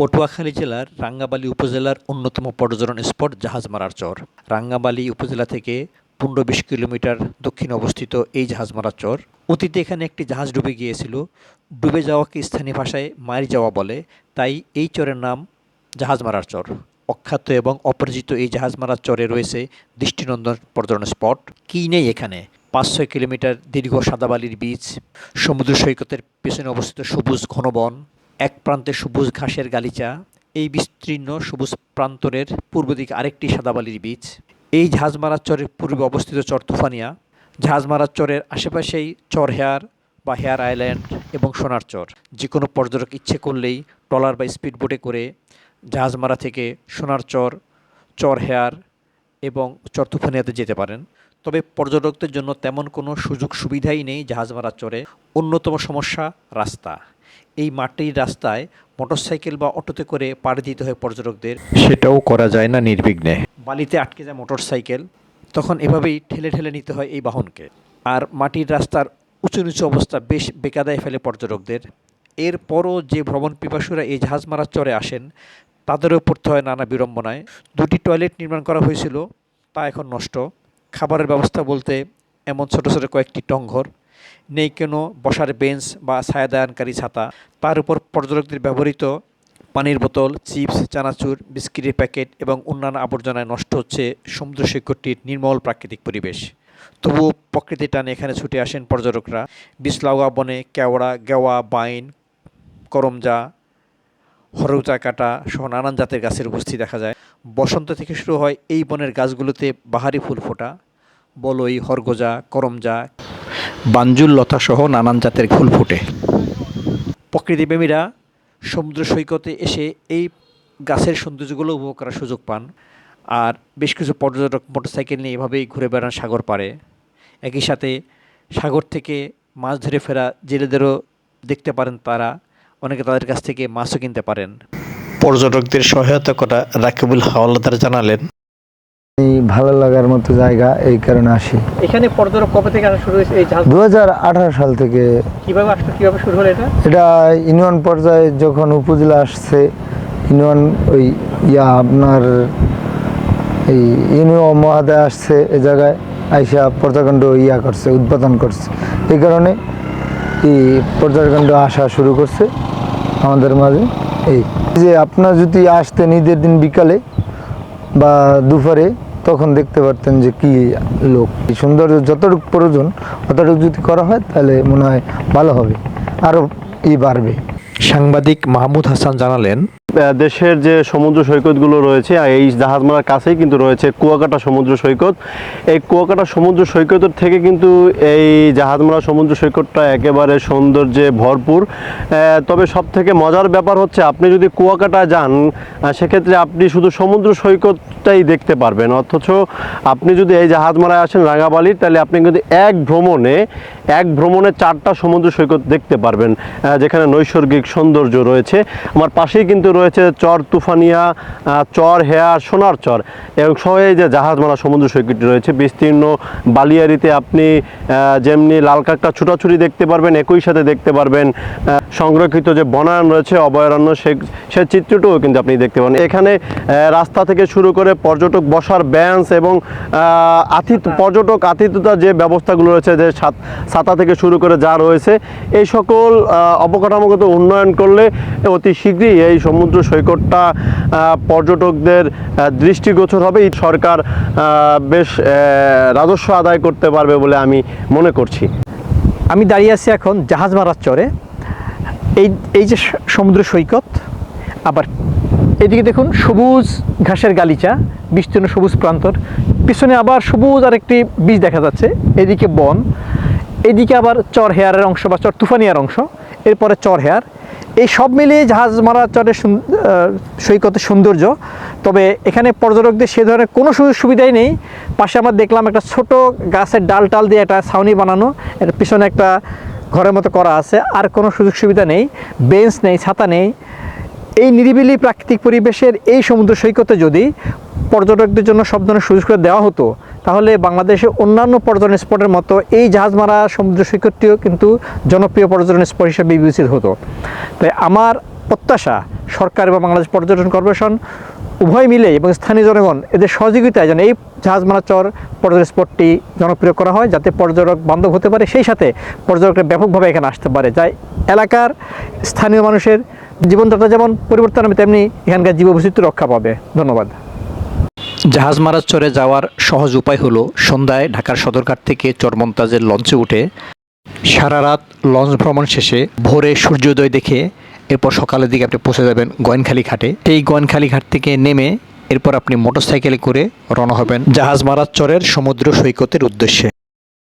পটুয়াখালী জেলার রাঙ্গাবালী উপজেলার অন্যতম পর্যটন স্পট জাহাজমারার চর। রাঙ্গাবালী উপজেলা থেকে পনেরো বিশ কিলোমিটার দক্ষিণে অবস্থিত এই জাহাজমারার চর। অতীতে এখানে একটি জাহাজ ডুবে গিয়েছিল। ডুবে যাওয়াকে স্থানীয় ভাষায় মারি যাওয়া বলে। তাই এই চরের নাম জাহাজমারার চর। অখ্যাত এবং অপরিচিত এই জাহাজমারার চরে রয়েছে দৃষ্টিনন্দন পর্যটন স্পট। কী নেই এখানে? পাঁচ ছয় কিলোমিটার দীর্ঘ সাদাবালির বীচ, সমুদ্র সৈকতের পেছনে অবস্থিত সবুজ ঘনবন এক প্রান্তে সবুজ ঘাসের গালিচা, এই বিস্তীর্ণ সবুজ প্রান্তরের পূর্ব দিকে আরেকটি সাদাবালির বীচ। এই জাহাজমারার চরের পূর্বে অবস্থিত চর তুফানিয়া। জাহাজমারার চরের আশেপাশেই চর হেয়ার বা হেয়ার আইল্যান্ড এবং সোনার চর। যে কোনো পর্যটক ইচ্ছে করলেই ট্রলার বা স্পিড বোটে করে জাহাজমারা থেকে সোনার চর চর হেয়ার এবং চর তুফানিয়াতে যেতে পারেন। তবে পর্যটকদের জন্য তেমন কোনো সুযোগ সুবিধাই নেই জাহাজমারা চরে। অন্যতম সমস্যা রাস্তা। এই মাটির রাস্তায় মোটরসাইকেল বা অটোতে করে পাড়ি দিতে হয় পর্যটকদের। সেটাও করা যায় না নির্বিঘ্নে। বালিতে আটকে যায় মোটরসাইকেল। তখন এভাবেই ঠেলে ঠেলে নিতে হয় এই বাহনকে। আর মাটির রাস্তার উঁচু নিচু অবস্থা বেশ বেকাদায় ফেলে পর্যটকদের। এরপরও যে ভ্রমণ পিপাসুরা এই জাহাজমারা চরে আসেন তাদেরও পড়তে হয় নানা বিড়ম্বনায়। দুটি টয়লেট নির্মাণ করা হয়েছিল তা এখন নষ্ট। খাবারের ব্যবস্থা বলতে এমন ছোট ছোট কয়েকটি টংঘর নেই কোনো বসার বেঞ্চ বা ছায়াদায়নকারী ছাতা। তার উপর পর্যটকদের ব্যবহৃত পানির বোতল, চিপস, চানাচুর, বিস্কিটের প্যাকেট এবং অন্যান্য আবর্জনায় নষ্ট হচ্ছে সমুদ্র সৈকতটির নির্মল প্রাকৃতিক পরিবেশ। তবুও প্রকৃতির টানে এখানে ছুটে আসেন পর্যটকরা। বিসলাউয়া বনে কেওড়া, গেওয়া, বাইন, করমজা হরউচা কাটা সহ নানান জাতের গাছের উপস্থিতি দেখা যায়। বসন্ত থেকে শুরু হয় এই বনের গাছগুলোতে বাহারি ফুল ফোটা। বলই হরগোজা করমজা বাঞ্জুল লতা সহ নানান জাতের ফুল ফোটে। প্রকৃতিপ্রেমীরা সমুদ্র সৈকতে এসে এই গাছের সৌন্দর্যগুলো উপভোগ করার সুযোগ পান। আর বেশ কিছু পর্যটক মোটরসাইকেল নিয়ে এভাবেই ঘুরে বেড়ান সাগর পাড়ে। একই সাথে সাগর থেকে মাছ ধরে ফেরা জেলেদেরও দেখতে পারেন তারা। অনেকে তাদের কাছ থেকে মাছও কিনতে পারেন। পর্যটকদের সহায়তা করা রাকিবুল হাওলাদার জানালেন এই ভালো লাগার মতো জায়গা এই কারণে আসি। এখানে পর্যটক কবে থেকে আসা শুরু হয়েছে? এই জাহাজ দু সাল থেকে। কীভাবে আসলো কীভাবে শুরু হলো এটা? এটা ইউনিয়ন পর্যায়ে যখন উপজেলা আসছে ইউনিয়ন ওই ইয়া আপনার এই ইউনিয়ন মহাদয় আসছে এ জায়গায় আইসা পর্যাকাণ্ড ইয়া করছে উদ্বোধন করছে। এই কারণে এই পর্যায়কাণ্ড আসা শুরু করছে আমাদের মাঝে। এই যে আপনার যদি আসতেন ঈদের দিন বিকালে বা দুপুরে তখন দেখতে পারতেন যে কি লোক। সুন্দর সৌন্দর্য যতটুকু প্রয়োজন ততটুকু যদি করা হয়, তাহলে মনে হয় ভালো হবে। আরও ই বাড়বে। সাংবাদিক মাহমুদ হাসান জানালেন দেশের যে সমুদ্র সৈকতগুলো রয়েছে এই জাহাজমারার কাছেই কিন্তু রয়েছে কুয়াকাটা সমুদ্র সৈকত। এই কুয়াকাটা সমুদ্র সৈকতের থেকে কিন্তু এই জাহাজমারা সমুদ্র সৈকতটা একেবারে সৌন্দর্যে ভরপুর। তবে সব থেকে মজার ব্যাপার হচ্ছে, আপনি যদি কুয়াকাটা যান সেক্ষেত্রে আপনি শুধু সমুদ্র সৈকতটাই দেখতে পারবেন। অথচ আপনি যদি এই জাহাজমারায় আসেন রাঙাবালির তাহলে আপনি কিন্তু এক ভ্রমণে এক ভ্রমণে চারটা সমুদ্র সৈকত দেখতে পারবেন যেখানে নৈসর্গিক সৌন্দর্য রয়েছে। আমার পাশেই কিন্তু রয়েছে চর তুফানিয়া চর হেয়ার সোনার চর। এবং সহ এই যে জাহাজমালা, সমুদ্র সৈকতটি রয়েছে, বিস্তীর্ণ বালিয়ারিতে আপনি যেমনি লাল কাকটা ছুটাছুটি দেখতে পারবেন, একই সাথে দেখতে পারবেন সংরক্ষিত যে বনায়ন রয়েছে অভয়ারণ্য সে সে চিত্রটিও কিন্তু আপনি দেখতে পাবেন এখানে রাস্তা থেকে শুরু করে পর্যটক বসার বেঞ্চ এবং আহ, আতিথ্য পর্যটক আতিথ্যতার যে ব্যবস্থাগুলো রয়েছে যে ছাত- থেকে শুরু করে যা রয়েছে এই সকল অবকাঠামোগত উন্নয়ন করলে অতি শীঘ্রই এই সমুদ্র সৈকতটা পর্যটকদের দৃষ্টিগোচর হবে। এই সরকার বেশ রাজস্ব আদায় করতে পারবে বলে আমি মনে করছি। আমি দাঁড়িয়ে আছি এখন জাহাজ মারার চরে। এই এই যে সমুদ্র সৈকত, আবার এদিকে দেখুন সবুজ ঘাসের গালিচা, বিস্তীর্ণ সবুজ প্রান্তর, পিছনে আবার সবুজ আর একটি বীজ দেখা যাচ্ছে, এদিকে বন, এদিকে আবার চর হেয়ারের অংশ বা চর তুফানিয়ার অংশ, এরপরে চর হেয়ার। এই সব মিলিয়ে জাহাজ মারা চরের সৈকতের সৌন্দর্য, তবে এখানে পর্যটকদের সে ধরনের কোনো সুযোগ সুবিধাই নেই। পাশে আমরা দেখলাম একটা ছোট গাছের ডাল টাল দিয়ে একটা ছাউনি বানানো, এর পিছনে একটা ঘরের মতো করা আছে, আর কোনো সুযোগ সুবিধা নেই, বেঞ্চ নেই, ছাতা নেই। এই নিরিবিলি প্রাকৃতিক পরিবেশের এই সমুদ্র সৈকতে যদি পর্যটকদের জন্য সব ধরনের সুযোগ করে দেওয়া হতো, তাহলে বাংলাদেশে অন্যান্য পর্যটন স্পটের মতো এই জাহাজমারা সমুদ্র সৈকতটিও কিন্তু জনপ্রিয় পর্যটন স্পট হিসেবে বিবেচিত হতো। তাই আমার প্রত্যাশা সরকার এবং বাংলাদেশ পর্যটন কর্পোরেশন উভয় মিলে এবং স্থানীয় জনগণ এদের সহযোগিতায় যেন এই জাহাজমারা চর পর্যটন স্পটটি জনপ্রিয় করা হয়, যাতে পর্যটক বান্ধব হতে পারে। সেই সাথে পর্যটকরা ব্যাপকভাবে এখানে আসতে পারে। যাই এলাকার স্থানীয় মানুষের জীবনযাত্রা যেমন পরিবর্তন হবে, তেমনি এখানকার জীববৈচিত্র্য রক্ষা পাবে। ধন্যবাদ। জাহাজ মারাজ চরে যাওয়ার সহজ উপায় হলো সন্ধ্যায় ঢাকার সদরঘাট থেকে চরমন্তাজের লঞ্চে উঠে সারা রাত লঞ্চ ভ্রমণ শেষে ভোরে সূর্যোদয় দেখে এরপর সকালের দিকে আপনি পৌঁছে যাবেন গোয়েনখালি ঘাটে। এই গোয়েনখালি ঘাট থেকে নেমে এরপর আপনি মোটরসাইকেলে করে রওনা হবেন জাহাজ মারাজ চরের সমুদ্র সৈকতের উদ্দেশ্যে।